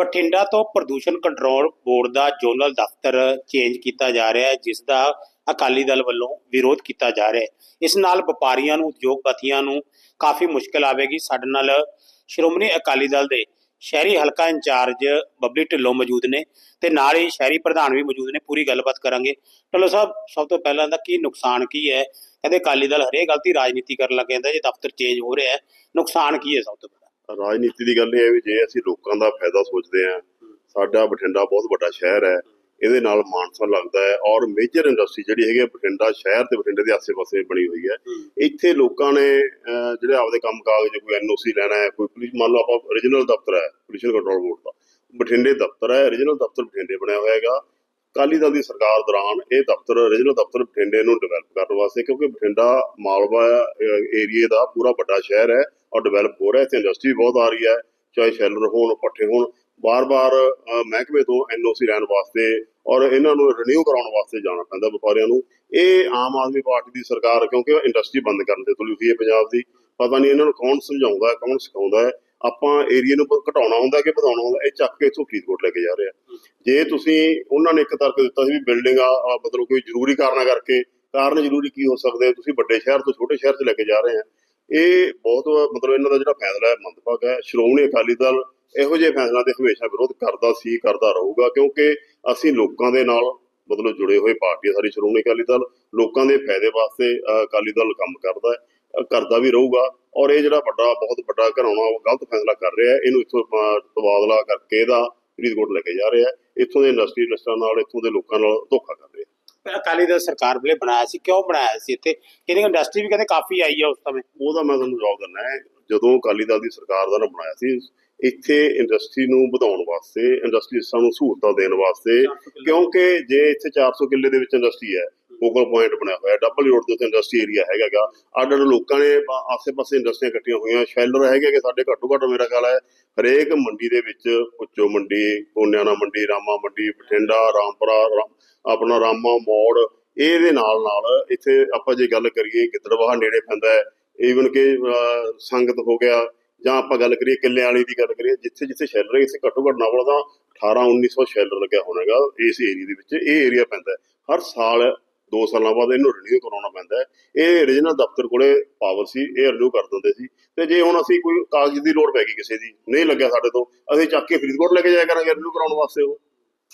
ਬਠਿੰਡਾ ਤੋਂ ਪ੍ਰਦੂਸ਼ਣ control board ਦਾ ਜ਼ੋਨਲ ਦਫ਼ਤਰ ਚੇਂਜ ਕੀਤਾ ਜਾ ਰਿਹਾ ਹੈ, ਜਿਸ ਦਾ ਅਕਾਲੀ ਦਲ ਵੱਲੋਂ ਵਿਰੋਧ ਕੀਤਾ ਜਾ ਰਿਹਾ ਹੈ। ਇਸ ਨਾਲ ਵਪਾਰੀਆਂ ਨੂੰ, ਉਦਯੋਗਪਤੀਆਂ ਨੂੰ ਕਾਫੀ ਮੁਸ਼ਕਲ ਆਵੇਗੀ। ਸਾਡੇ ਨਾਲ ਸ਼੍ਰੋਮਣੀ ਅਕਾਲੀ ਦਲ ਦੇ ਸ਼ਹਿਰੀ ਹਲਕਾ ਇੰਚਾਰਜ ਬੱਬਲੀ ਢਿੱਲੋਂ ਮੌਜੂਦ ਨੇ ਤੇ ਨਾਲ ਹੀ ਸ਼ਹਿਰੀ ਪ੍ਰਧਾਨ ਵੀ ਮੌਜੂਦ ਨੇ, ਪੂਰੀ ਗੱਲਬਾਤ ਕਰਾਂਗੇ। ਢਿੱਲੋਂ ਸਾਹਿਬ, ਸਭ ਤੋਂ ਪਹਿਲਾਂ ਦਾ ਕੀ ਨੁਕਸਾਨ ਕੀ ਹੈ? ਕਹਿੰਦੇ ਅਕਾਲੀ ਦਲ ਹਰੇਕ ਗਲਤੀ ਰਾਜਨੀਤੀ ਕਰਨ ਲੱਗ ਜਾਂਦਾ, ਜੇ ਦਫ਼ਤਰ ਚੇਂਜ ਹੋ ਰਿਹਾ ਹੈ, ਨੁਕਸਾਨ ਕੀ ਹੈ ਸਭ ਤੋਂ ਰਾਜਨੀਤੀ ਦੀ ਗੱਲ ਇਹ ਹੈ ਵੀ ਜੇ ਅਸੀਂ ਲੋਕਾਂ ਦਾ ਫਾਇਦਾ ਸੋਚਦੇ ਹਾਂ ਸਾਡਾ ਬਠਿੰਡਾ ਬਹੁਤ ਵੱਡਾ ਸ਼ਹਿਰ ਹੈ ਇਹਦੇ ਨਾਲ ਮਾਨਸਾ ਲੱਗਦਾ ਹੈ ਔਰ ਮੇਜਰ ਇੰਡਸਟਰੀ ਜਿਹੜੀ ਹੈਗੀ ਬਠਿੰਡਾ ਸ਼ਹਿਰ ਤੇ ਬਠਿੰਡੇ ਦੇ ਆਸੇ-ਪਾਸੇ ਬਣੀ ਹੋਈ ਹੈ। ਇੱਥੇ ਲੋਕਾਂ ਨੇ ਜਿਹੜੇ ਆਪਦੇ ਕੰਮ ਕਾਗਜ਼ ਕੋਈ ਐਨਓਸੀ ਲੈਣਾ ਹੈ ਕੋਈ ਪੁਲਿਸ ਮੰਨ ਲਓ ਆਪਾਂ origignal ਦਫ਼ਤਰ ਹੈ ਪੋਲੂਸ਼ਨ ਕੰਟਰੋਲ ਬੋਰਡ ਦਾ ਬਠਿੰਡੇ ਦਫ਼ਤਰ ਹੈ origignal ਦਫ਼ਤਰ ਬਠਿੰਡੇ ਬਣਿਆ ਹੋਇਆ ਹੈਗਾ। ਅਕਾਲੀ ਦਲ ਦੀ ਸਰਕਾਰ ਦੌਰਾਨ ਇਹ ਦਫ਼ਤਰ origignal ਦਫ਼ਤਰ ਬਠਿੰਡੇ ਨੂੰ ਡਿਵੈਲਪ ਕਰਨ ਵਾਸਤੇ ਕਿਉਂਕਿ ਬਠਿੰਡਾ ਮਾਲਵਾ ਏਰੀਏ ਦਾ ਪੂਰਾ ਵੱਡਾ ਸ਼ਹਿਰ ਹੈ ਔਰ ਡਿਵੈਲਪ ਹੋ ਰਿਹਾ, ਇੱਥੇ ਇੰਡਸਟਰੀ ਬਹੁਤ ਆ ਰਹੀ ਹੈ, ਚਾਹੇ ਸ਼ੈਲਰ ਹੋਣ, ਪੱਠੇ ਹੋਣ ਬਾਰ-ਬਾਰ ਮਹਿਕਮੇ ਤੋਂ ਐਨਓਸੀ ਲੈਣ ਵਾਸਤੇ ਔਰ ਇਹਨਾਂ ਨੂੰ ਰਿਨਿਊ ਕਰਾਉਣ ਵਾਸਤੇ ਜਾਣਾ ਪੈਂਦਾ ਵਪਾਰੀਆਂ ਨੂੰ। ਇਹ ਆਮ ਆਦਮੀ ਪਾਰਟੀ ਦੀ ਸਰਕਾਰ, ਕਿਉਂਕਿ ਇੰਡਸਟਰੀ ਬੰਦ ਕਰਨ ਤੇ ਤੁਲੀ ਹੋਈ ਹੈ ਪੰਜਾਬ ਦੀ, ਪਤਾ ਨਹੀਂ ਇਹਨਾਂ ਨੂੰ ਕੌਣ ਸਮਝਾਉਂਦਾ ਕੌਣ ਸਿਖਾਉਂਦਾ ਹੈ। ਆਪਾਂ ਏਰੀਆ ਨੂੰ ਘਟਾਉਣਾ ਹੁੰਦਾ ਕਿ ਵਧਾਉਣਾ ਹੁੰਦਾ ਇਹ ਚੱਕ ਕੇ ਇੱਥੋਂ ਫਰੀਦਕੋਟ ਲੈ ਕੇ ਜਾ ਰਿਹਾ। ਜੇ ਤੁਸੀਂ ਉਹਨਾਂ ਨੇ ਇੱਕ ਤਰਕ ਦਿੱਤਾ ਸੀ ਵੀ ਬਿਲਡਿੰਗ ਆ ਮਤਲਬ ਕੋਈ ਜ਼ਰੂਰੀ ਕਾਰਨਾਂ ਕਰਕੇ, ਕਾਰਨ ਜ਼ਰੂਰੀ ਕੀ ਹੋ ਸਕਦੇ ਤੁਸੀਂ ਵੱਡੇ ਸ਼ਹਿਰ ਤੋਂ ਛੋਟੇ ਸ਼ਹਿਰ 'ਚ ਲੈ ਕੇ ਜਾ ਰਹੇ ਆ। ਇਹ ਬਹੁਤ, ਮਤਲਬ ਇਹਨਾਂ ਦਾ ਜਿਹੜਾ ਫੈਸਲਾ ਹੈ, ਮੰਦਭਾਗਾ ਹੈ। ਸ਼੍ਰੋਮਣੀ ਅਕਾਲੀ ਦਲ ਇਹੋ ਜਿਹੇ ਫੈਸਲਿਆਂ ਤੇ ਹਮੇਸ਼ਾ ਵਿਰੋਧ ਕਰਦਾ ਸੀ, ਕਰਦਾ ਰਹੂਗਾ, ਕਿਉਂਕਿ ਅਸੀਂ ਲੋਕਾਂ ਦੇ ਨਾਲ, ਮਤਲਬ ਜੁੜੇ ਹੋਏ ਪਾਰਟੀ ਹੈ ਸਾਡੀ ਸ਼੍ਰੋਮਣੀ ਅਕਾਲੀ ਦਲ, ਲੋਕਾਂ ਦੇ ਫਾਇਦੇ ਵਾਸਤੇ ਅਕਾਲੀ ਦਲ ਕੰਮ ਕਰਦਾ ਹੈ ਕਰਦਾ ਵੀ ਰਹੂਗਾ। ਔਰ ਇਹ ਜਿਹੜਾ ਵੱਡਾ, ਬਹੁਤ ਵੱਡਾ ਘਰਾਉਣਾ ਉਹ ਗਲਤ ਫੈਸਲਾ ਕਰ ਰਿਹਾ ਹੈ। ਇਹਨੂੰ ਇੱਥੋਂ ਤਬਾਦਲਾ ਕਰਕੇ ਇਹਦਾ ਫਰੀਦਕੋਟ ਲੈ ਕੇ ਜਾ ਰਿਹਾ ਹੈ। ਇੱਥੋਂ ਦੇ ਇੰਡਸਟਰੀ ਇੰਡਸਟਰੀਲਿਸਟਾਂ ਨਾਲ, ਇੱਥੋਂ ਦੇ ਲੋਕਾਂ ਨਾਲ ਧੋਖਾ ਕਰ ਰਿਹਾ ਅਕਾਲੀ ਦਲ ਸਰਕਾਰ ਵੇਲੇ ਬਣਾਇਆ ਸੀ ਕਿਉਂ ਬਣਾਇਆ ਸੀ ਇੱਥੇ? ਕਿਹਦੀ ਇੰਡਸਟਰੀ ਵੀ ਕਹਿੰਦੇ ਕਾਫੀ ਆਈ ਹੈ ਉਸ ਸਮੇਂ। ਉਹਦਾ ਮੈਂ ਤੁਹਾਨੂੰ ਜਵਾਬ ਦਿੰਦਾ ਹੈ ਜਦੋਂ ਅਕਾਲੀ ਦਲ ਦੀ ਸਰਕਾਰ ਦਾ ਨਾ ਬਣਾਇਆ ਸੀ ਇੱਥੇ ਇੰਡਸਟਰੀ ਨੂੰ ਵਧਾਉਣ ਵਾਸਤੇ ਇੰਡਸਟਰੀਸਾਂ ਨੂੰ ਸਹੂਲਤਾਂ ਦੇਣ ਵਾਸਤੇ ਕਿਉਂਕਿ ਜੇ ਇੱਥੇ 400 ਕਿੱਲੇ ਦੇ ਵਿੱਚ ਇੰਡਸਟਰੀ ਹੈ ਫੋਕਲ ਪੁਆਇੰਟ ਬਣਿਆ ਹੋਇਆ ਡਬਲ ਰੋਡ ਦੇ ਉੱਤੇ ਇੰਡਸਟਰੀ ਏਰੀਆ ਹੈਗਾਗਾ ਅੱਡ ਅੱਡ ਲੋਕਾਂ ਨੇ ਆਸੇ-ਪਾਸੇ ਇੰਡਸਟਰੀਆਂ ਇਕੱਠੀਆਂ ਹੋਈਆਂ। ਸ਼ੈਲਰ ਹੈਗੇ ਕਿ ਸਾਡੇ ਘੱਟੋ ਘੱਟ ਮੇਰਾ ਖਿਆਲ ਹੈ, ਹਰੇਕ ਮੰਡੀ ਦੇ ਵਿੱਚ ਪੁੱਚੋ ਮੰਡੀ ਕੋਨਿਆਣਾ ਮੰਡੀ, ਰਾਮਾ ਮੰਡੀ, ਬਠਿੰਡਾ, ਰਾਮਪੁਰਾ ਆਪਣਾ ਰਾਮਾ ਮੋੜ, ਇਹਦੇ ਨਾਲ ਨਾਲ ਇੱਥੇ ਆਪਾਂ ਜੇ ਗੱਲ ਕਰੀਏ ਗਿੱਦੜਵਾਹਾ ਨੇੜੇ ਪੈਂਦਾ ਹੈ। ਈਵਨ ਕਿ ਸੰਗਤ ਹੋ ਗਿਆ ਜਾਂ ਆਪਾਂ ਗੱਲ ਕਰੀਏ ਕਿੱਲੇ ਵਾਲੀ ਦੀ ਗੱਲ ਕਰੀਏ, ਜਿੱਥੇ ਜਿੱਥੇ ਸ਼ੈਲਰ ਹੈ, ਇੱਥੇ ਘੱਟੋ ਘੱਟ ਨਾ ਤਾਂ 18 1900 ਸ਼ੈਲਰ ਲੱਗਿਆ ਹੋਣਾਗਾ ਇਸ ਏਰੀਆ ਦੇ ਵਿੱਚ। ਇਹ ਏਰੀਆ ਪੈਂਦਾ ਹਰ ਸਾਲ 2 ਸਾਲਾਂ ਬਾਅਦ ਇਹਨੂੰ ਰਿਨਿਊ ਕਰਾਉਣਾ ਪੈਂਦਾ ਇਹ ਰੀਜਨਲ ਦਫ਼ਤਰ ਕੋਲੇ ਪਾਵਰ ਸੀ, ਇਹ ਰਿਨਿਊ ਕਰ ਦਿੰਦੇ ਸੀ। ਤੇ ਜੇ ਹੁਣ ਅਸੀਂ ਕੋਈ ਕਾਗਜ਼ ਦੀ ਲੋੜ ਪੈ ਗਈ ਕਿਸੇ ਦੀ, ਨਹੀਂ ਲੱਗਿਆ ਸਾਡੇ ਤੋਂ, ਅਸੀਂ ਚੱਕ ਕੇ ਫਰੀਦਕੋਟ ਲੈ ਕੇ ਜਾਇਆ ਕਰਾਂਗੇ ਰਿਨਿਊ ਕਰਾਉਣ ਵਾਸਤੇ ਉਹ।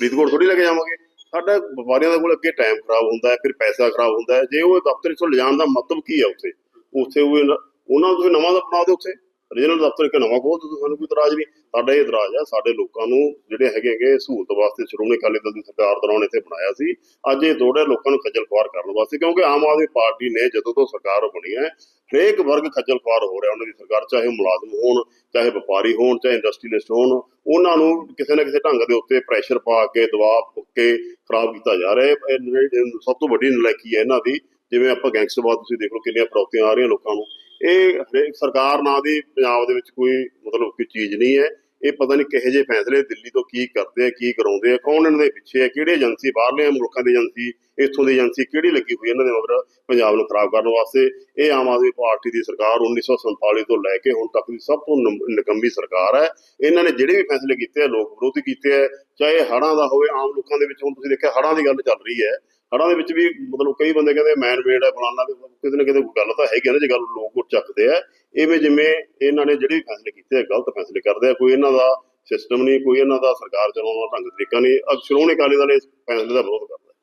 ਫਰੀਦਕੋਟ ਥੋੜੀ ਲੈ ਕੇ ਜਾਵਾਂਗੇ। ਸਾਡਾ ਵਪਾਰੀਆਂ ਦੇ ਕੋਲ ਅੱਗੇ ਟਾਈਮ ਖਰਾਬ ਹੁੰਦਾ ਹੈ, ਫਿਰ ਪੈਸਾ ਖਰਾਬ ਹੁੰਦਾ ਹੈ। ਜੇ ਉਹ ਦਫ਼ਤਰ ਇੱਥੋਂ ਲਿਜਾਣ ਦਾ ਮਤਲਬ ਕੀ ਹੈ ਉੱਥੇ? ਉੱਥੇ ਉਹ ਉਹਨਾਂ ਨੂੰ ਤੁਸੀਂ ਨਵਾਂ ਦਾ ਬਣਾ ਦਿਓ ਉੱਥੇ। ਰੀਜਨਲ ਦਫ਼ਤਰ ਇੱਕ ਨਵਾਂ ਖੋਲ ਦਿਓ, ਸਾਨੂੰ ਕੋਈ ਇਤਰਾਜ਼ ਨਹੀਂ। ਸਾਡਾ ਇਹ ਇਤਰਾਜ਼ ਆ, ਸਾਡੇ ਲੋਕਾਂ ਨੂੰ ਜਿਹੜੇ ਹੈਗੇ ਸਹੂਲਤ ਵਾਸਤੇ ਸ਼੍ਰੋਮਣੀ ਅਕਾਲੀ ਦਲ ਦੀ ਸਰਕਾਰ ਦੌਰਾਨ ਇੱਥੇ ਬਣਾਇਆ ਸੀ, ਅੱਜ ਇਹ ਥੋੜੇ ਲੋਕਾਂ ਨੂੰ ਖੱਜਲ ਖੁਆਰ ਕਰਨ ਵਾਸਤੇ, ਕਿਉਂਕਿ ਆਮ ਆਦਮੀ ਪਾਰਟੀ ਨੇ ਜਦੋਂ ਤੋਂ ਸਰਕਾਰ ਬਣੀ ਹੈ, ਹਰੇਕ ਵਰਗ ਖੱਜਲ ਖੁਆਰ ਹੋ ਰਿਹਾ ਉਹਨਾਂ ਦੀ ਸਰਕਾਰ, ਚਾਹੇ ਉਹ ਮੁਲਾਜ਼ਮ ਹੋਣ, ਚਾਹੇ ਵਪਾਰੀ ਹੋਣ, ਚਾਹੇ ਇੰਡਸਟਰੀਲਿਸਟ ਹੋਣ, ਉਹਨਾਂ ਨੂੰ ਕਿਸੇ ਨਾ ਕਿਸੇ ਢੰਗ ਦੇ ਉੱਤੇ ਪ੍ਰੈਸ਼ਰ ਪਾ ਕੇ, ਦਬਾਅ ਪਾ ਕੇ ਖਰਾਬ ਕੀਤਾ ਜਾ ਰਿਹਾ ਹੈ। ਇਹ ਸਭ ਤੋਂ ਵੱਡੀ ਨਲਾਇਕੀ ਹੈ ਇਹਨਾਂ ਦੀ, ਜਿਵੇਂ ਆਪਾਂ ਗੈਂਗਸਟਰਵਾਦ ਤੁਸੀਂ ਦੇਖ ਲਓ ਕਿੰਨੀਆਂ ਫਰੌਤੀਆਂ ਆ ਰਹੀਆਂ ਲੋਕਾਂ ਨੂੰ। ਇਹ ਹਰੇਕ ਸਰਕਾਰ ਨਾਂ ਦੀ ਪੰਜਾਬ ਦੇ ਵਿੱਚ ਕੋਈ ਮਤਲਬ ਕੋਈ ਚੀਜ਼ ਨਹੀਂ ਹੈ। ਇਹ ਪਤਾ ਨਹੀਂ ਕਿਹੋ ਜਿਹੇ ਫੈਸਲੇ ਦਿੱਲੀ ਤੋਂ ਕੀ ਕਰਦੇ ਆ, ਕੀ ਕਰਾਉਂਦੇ ਆ, ਕੌਣ ਇਹਨਾਂ ਦੇ ਪਿੱਛੇ ਹੈ ਕਿਹੜੀ ਏਜੰਸੀ ਬਾਹਰਲੇ ਮੁਲਕਾਂ ਦੀ ਏਜੰਸੀ, ਇੱਥੋਂ ਦੀ ਏਜੰਸੀ ਕਿਹੜੀ ਲੱਗੀ ਹੋਈ ਇਹਨਾਂ ਦੇ ਮਗਰ ਪੰਜਾਬ ਨੂੰ ਖਰਾਬ ਕਰਨ ਵਾਸਤੇ। ਇਹ ਆਮ ਆਦਮੀ ਪਾਰਟੀ ਦੀ ਸਰਕਾਰ 1947 ਤੋਂ ਲੈ ਕੇ ਹੁਣ ਤੱਕ ਦੀ ਸਭ ਤੋਂ ਨਮ- ਨਿਕੰਮੀ ਸਰਕਾਰ ਹੈ। ਇਹਨਾਂ ਨੇ ਜਿਹੜੇ ਵੀ ਫੈਸਲੇ ਕੀਤੇ ਆ, ਲੋਕ ਵਿਰੋਧੀ ਕੀਤੇ ਆ, ਚਾਹੇ ਹੜ੍ਹਾਂ ਦਾ ਹੋਵੇ, ਆਮ ਲੋਕਾਂ ਦੇ ਵਿੱਚ ਹੁਣ ਤੁਸੀਂ ਦੇਖਿਆ ਹੜਾਂ ਦੀ ਗੱਲ ਚੱਲ ਰਹੀ ਹੈ। ਹੜਾਂ ਦੇ ਵਿੱਚ ਵੀ ਮਤਲਬ ਕਈ ਬੰਦੇ ਕਹਿੰਦੇ ਮੈਨ ਮੇਡ ਹੈ ਫਲਾਨਾ ਤੇ ਕਿਤੇ ਨਾ ਕਿਤੇ ਕੋਈ ਗੱਲ ਤਾਂ ਹੈਗੀ ਆ ਨਾ, ਜੇ ਗੱਲ ਲੋਕ ਉਹ ਚੱਕਦੇ ਆ। ਇਵੇਂ ਜਿਵੇਂ ਇਹਨਾਂ ਨੇ ਜਿਹੜੇ ਵੀ ਫੈਸਲੇ ਕੀਤੇ ਆ ਗਲਤ ਫੈਸਲੇ ਕਰਦੇ ਆ ਕੋਈ ਇਹਨਾਂ ਦਾ ਸਿਸਟਮ ਨਹੀਂ ਕੋਈ ਇਹਨਾਂ ਦਾ ਸਰਕਾਰ ਚਲਾਉਣ ਦਾ ਢੰਗ ਤਰੀਕਾ ਨਹੀਂ ਸ਼੍ਰੋਮਣੀ ਅਕਾਲੀ ਦਲ ਇਸ ਫੈਸਲੇ ਦਾ ਵਿਰੋਧ ਕਰਦਾ ਹੈ।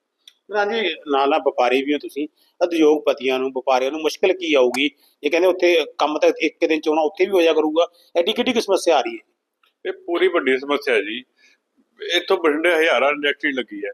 ਰਾਜੀ ਨਾਲ ਨਾਲ ਵਪਾਰੀ ਵੀ ਹੋ ਤੁਸੀਂ ਉਦਯੋਗਪਤੀਆਂ ਨੂੰ ਵਪਾਰੀਆਂ ਨੂੰ ਮੁਸ਼ਕਲ ਕੀ ਆਊਗੀ? ਇਹ ਕਹਿੰਦੇ ਉੱਥੇ ਕੰਮ ਤਾਂ ਇੱਕ ਦਿਨ ਚ ਹੋਣਾ ਉੱਥੇ ਵੀ ਹੋ ਜਾ ਕਰੂਗਾ। ਐਡੀ ਕਿੱਡੀ ਕੁ ਸਮੱਸਿਆ ਆ ਰਹੀ ਹੈ? ਇਹ ਪੂਰੀ ਵੱਡੀ ਸਮੱਸਿਆ ਹੈ ਜੀ। ਇੱਥੋਂ ਬਠਿੰਡੇ ਹਜ਼ਾਰਾਂ ਇੰਡਸਟਰੀ ਲੱਗੀ ਹੈ।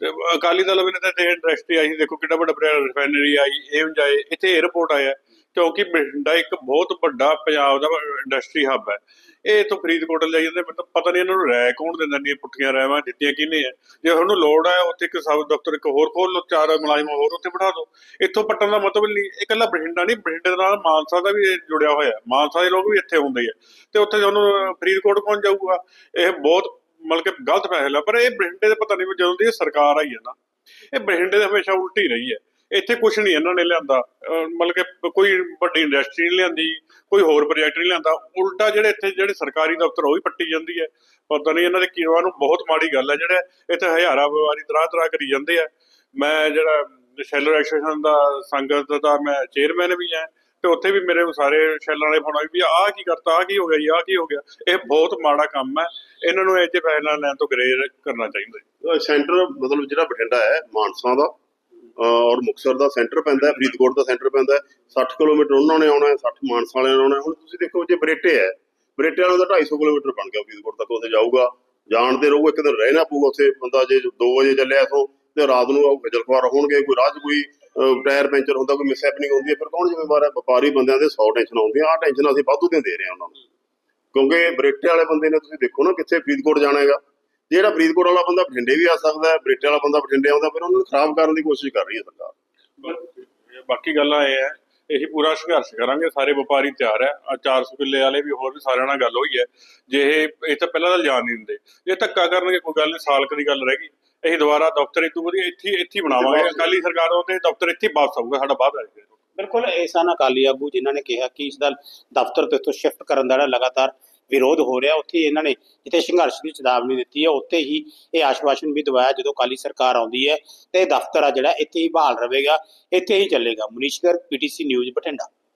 ਤੇ ਅਕਾਲੀ ਦਲ ਵੇਲੇ ਤਾਂ ਇਹ ਇੰਡਸਟਰੀ ਆਈ ਦੇਖੋ ਕਿੰਨਾ ਵੱਡਾ ਰਿਫਾਈਨਰੀ ਆਈ ਇਹ ਜਾਏ ਇੱਥੇ 에어ਪੋਰਟ ਆਇਆ। ਕਿਉਂਕਿ ਬਠਿੰਡਾ ਇੱਕ ਬਹੁਤ ਵੱਡਾ ਪੰਜਾਬ ਦਾ ਇੰਡਸਟਰੀ ਹੱਬ ਹੈ। ਇਹ ਤੋਂ ਫਰੀਦਕੋਟ ਲੈ ਜਾਂਦੇ, ਮੈਨੂੰ ਪਤਾ ਨਹੀਂ ਇਹਨਾਂ ਨੂੰ ਰਾਇ ਕੌਣ ਦਿੰਦਾ ਨਹੀਂ ਪੁੱਠੀਆਂ ਰਾਇਵਾਂ ਦਿੱਤੀਆਂ ਕਿਹਨੇ ਆ। ਜੇ ਉਹਨੂੰ ਲੋੜ ਹੈ ਉੱਥੇ ਇੱਕ ਸਬ ਦਫ਼ਤਰ, ਇੱਕ ਹੋਰ ਖੋਲ ਲਓ, ਚਾਰ ਮੁਲਾਜ਼ਮ ਹੋਰ ਉੱਥੇ ਬਿਠਾ ਦਿਓ। ਇੱਥੋਂ ਪੱਟਣ ਦਾ ਮਤਲਬ ਨਹੀਂ, ਇਹ ਇਕੱਲਾ ਬਠਿੰਡਾ ਨਹੀਂ, ਬਠਿੰਡੇ ਦੇ ਨਾਲ ਮਾਨਸਾ ਦਾ ਵੀ ਇਹ ਜੁੜਿਆ ਹੋਇਆ ਮਾਨਸਾ ਦੇ ਲੋਕ ਵੀ ਇੱਥੇ ਹੁੰਦੇ ਆ। ਤੇ ਉੱਥੇ ਉਹਨੂੰ ਫਰੀਦਕੋਟ ਕੌਣ ਜਾਊਗਾ? ਇਹ ਬਹੁਤ ਮਤਲਬ ਕਿ ਗਲਤ ਫੈਸਲਾ, ਪਰ ਇਹ ਬਠਿੰਡੇ ਦੇ ਪਤਾ ਨਹੀਂ ਜਦੋਂ ਦੀ ਸਰਕਾਰ ਆਈ ਹੈ ਨਾ, ਇਹ ਬਠਿੰਡੇ ਦੇ ਹਮੇਸ਼ਾ ਉਲਟੀ ਰਹੀ ਹੈ। ਇੱਥੇ ਕੁਝ ਨਹੀਂ ਇਹਨਾਂ ਨੇ ਲਿਆਂਦਾ। ਮਤਲਬ ਕਿ ਕੋਈ ਵੱਡੀ ਇੰਡਸਟਰੀ ਨਹੀਂ ਲਿਆਂਦੀ, ਕੋਈ ਹੋਰ ਪ੍ਰੋਜੈਕਟ ਨਹੀਂ ਲਿਆਂਦਾ। ਉਲਟਾ ਜਿਹੜੇ ਇੱਥੇ ਜਿਹੜੇ ਸਰਕਾਰੀ ਦਫ਼ਤਰ ਉਹ ਵੀ ਪੱਟੀ ਜਾਂਦੀ ਹੈ। ਪਤਾ ਨਹੀਂ ਇਹਨਾਂ ਦੇ ਕੀਵਾਂ ਨੂੰ ਬਹੁਤ ਮਾੜੀ ਗੱਲ ਹੈ। ਜਿਹੜੇ ਇੱਥੇ ਹਜ਼ਾਰਾਂ ਵਪਾਰੀ ਤਰਾ ਤਰਾ ਕਰੀ ਜਾਂਦੇ ਆ। ਮੈਂ ਜਿਹੜਾ ਸ਼ੈਲਰ ਐਸੋਸੀਏਸ਼ਨ ਦਾ ਸੰਗਤ ਦਾ ਮੈਂ ਚੇਅਰਮੈਨ ਵੀ ਆ ਤੇ ਉੱਥੇ ਵੀ ਮੇਰੇ ਸਾਰੇ ਸ਼ੈਲਰਾਂ ਵਾਲੇ ਫੋਨ ਆਏ ਵੀ ਆਹ ਕੀ ਕਰਤਾ, ਆਹ ਕੀ ਹੋ ਗਿਆ ਜੀ, ਆਹ ਕੀ ਹੋ ਗਿਆ। ਇਹ ਬਹੁਤ ਮਾੜਾ ਕੰਮ ਹੈ। ਇਹਨਾਂ ਨੂੰ ਇਹ ਤੇ ਫੈਸਲਾ ਲੈਣ ਤੋਂ ਗਰੇਜ ਕਰਨਾ ਚਾਹੀਦਾ ਸੈਂਟਰ ਮਤਲਬ ਜਿਹੜਾ ਬਠਿੰਡਾ ਹੈ, ਮਾਨਸਾ ਦਾ ਔਰ ਮੁਕਤਸਰ ਦਾ ਸੈਂਟਰ ਪੈਂਦਾ ਫਰੀਦਕੋਟ ਦਾ ਸੈਂਟਰ ਪੈਂਦਾ ਹੈ। 60 ਕਿਲੋਮੀਟਰ ਉਹਨਾਂ ਨੇ ਆਉਣਾ ਹੈ 60 ਮਾਨਸਾ ਵਾਲਿਆਂ ਨੇ ਆਉਣਾ ਹੁਣ ਤੁਸੀਂ ਦੇਖੋ ਜੇ ਬਰੇਟੇ ਹੈ, ਬਰੇਟੇ ਵਾਲਾ ਦਾ 250 ਕਿਲੋਮੀਟਰ ਬਣ ਗਿਆ ਫਰੀਦਕੋਟ ਤੱਕ, ਉੱਥੇ ਜਾਊਗਾ। ਜਾਣਦੇ ਰਹੋ, ਇੱਕ ਦਿਨ ਰਹਿਣਾ ਪਊਗਾ ਉੱਥੇ। ਬੰਦਾ ਜੇ 2 ਵਜੇ ਚੱਲਿਆ ਇਥੋਂ, ਤੇ ਰਾਤ ਨੂੰ ਉਹ ਖਜਲ ਖੁਆਰ ਹੋਣਗੇ, ਕੋਈ ਰਾਹ 'ਚ ਕੋਈ ਟਾਇਰ ਪੈਂਚਰ ਹੁੰਦਾ, ਕੋਈ ਮਿਸ ਹੈਪਨਿੰਗ ਹੁੰਦੀ ਹੈ, ਫਿਰ ਕੌਣ ਜ਼ਿੰਮੇਵਾਰ ਹੈ? ਵਪਾਰੀ ਬੰਦਿਆਂ ਦੇ 100 ਟੈਨਸ਼ਨ ਆਉਂਦੀਆਂ ਆਹ ਟੈਨਸ਼ਨ ਅਸੀਂ ਵਾਧੂ ਦੀਆਂ ਦੇ ਰਹੇ ਹਾਂ ਉਹਨਾਂ ਨੂੰ। ਕਿਉਂਕਿ ਬਰੇਟੇ ਵਾਲੇ ਬੰਦੇ ਨੇ, ਤੁਸੀਂ ਦੇਖੋ ਨਾ ਕਿੱਥੇ ਫਰੀਦਕੋਟ ਜਾਣਾ ਹੈਗਾ। ਜਿਹੜਾ ਫਰੀਦਕੋਟ ਵਾਲਾ ਬੰਦਾ ਬਠਿੰਡੇ ਵੀ ਆ ਸਕਦਾ ਹੈ ਬਰੇਟੇ ਵਾਲਾ ਬੰਦਾ ਬਠਿੰਡੇ ਆਉਂਦਾ ਫਿਰ ਉਹਨਾਂ ਨੂੰ ਖਰਾਬ ਕਰਨ ਦੀ ਕੋਸ਼ਿਸ਼ ਕਰ ਰਹੀ ਹੈ ਸਰਕਾਰ। ਬਾਕੀ ਗੱਲਾਂ ਇਹ ਹੈ ਇਹੀ ਪੂਰਾ ਸੰਘਰਸ਼ ਕਰਾਂਗੇ ਸਾਰੇ ਵਪਾਰੀ ਤਿਆਰ ਹੈ ਆ 400 ਕਿੱਲੇ ਵਾਲੇ ਵੀ ਹੋਰ ਵੀ ਸਾਰਿਆਂ ਨਾਲ ਗੱਲ ਹੋਈ ਹੈ। ਜੇ ਇਹ ਇਹ ਤਾਂ ਪਹਿਲਾਂ ਤਾਂ ਜਾਣ ਨਹੀਂ ਦਿੰਦੇ। ਇਹ ਧੱਕਾ ਕਰਨਗੇ ਕੋਈ ਗੱਲ ਨਹੀਂ ਸਾਲ ਦੀ ਗੱਲ ਰਹਿ ਗਈ। ਅਸੀਂ ਦੁਬਾਰਾ ਦਫ਼ਤਰ ਇਤੋਂ ਵਧੀਆ ਇੱਥੇ ਇੱਥੇ ਬਣਾਵਾਂਗੇ। ਅਕਾਲੀ ਸਰਕਾਰ ਆਉਂਦੇ ਦਫ਼ਤਰ ਇੱਥੇ ਵਾਪਸ ਆਊਗਾ ਸਾਡਾ ਬਾਅਦ ਆ ਜਾਏਗਾ ਬਿਲਕੁਲ ਇਹ ਸਨ ਅਕਾਲੀ ਆਗੂ ਜਿਨ੍ਹਾਂ ਨੇ ਕਿਹਾ ਕਿ ਇਸ ਦਾ ਦਫ਼ਤਰ ਤੋਂ ਇੱਥੋਂ ਸ਼ਿਫਟ ਕਰਨ ਦਾ ਲਗਾਤਾਰ ਵਿਰੋਧ ਹੋ ਰਿਹਾ, ਉੱਥੇ ਇਹਨਾਂ ਨੇ ਜਿੱਥੇ ਸੰਘਰਸ਼ ਦੀ ਚੇਤਾਵਨੀ ਦਿੱਤੀ ਹੈ, ਉੱਥੇ ਹੀ ਇਹ ਆਸ਼ਵਾਸਨ ਵੀ ਦਵਾਇਆ ਜਦੋਂ ਅਕਾਲੀ ਸਰਕਾਰ ਆਉਂਦੀ ਹੈ ਤੇ ਇਹ ਦਫ਼ਤਰ ਆ ਜਿਹੜਾ, ਇੱਥੇ ਹੀ ਬਹਾਲ ਰਹੇਗਾ, ਇੱਥੇ ਹੀ ਚੱਲੇਗਾ। Munish Garg PTC news, Bathinda.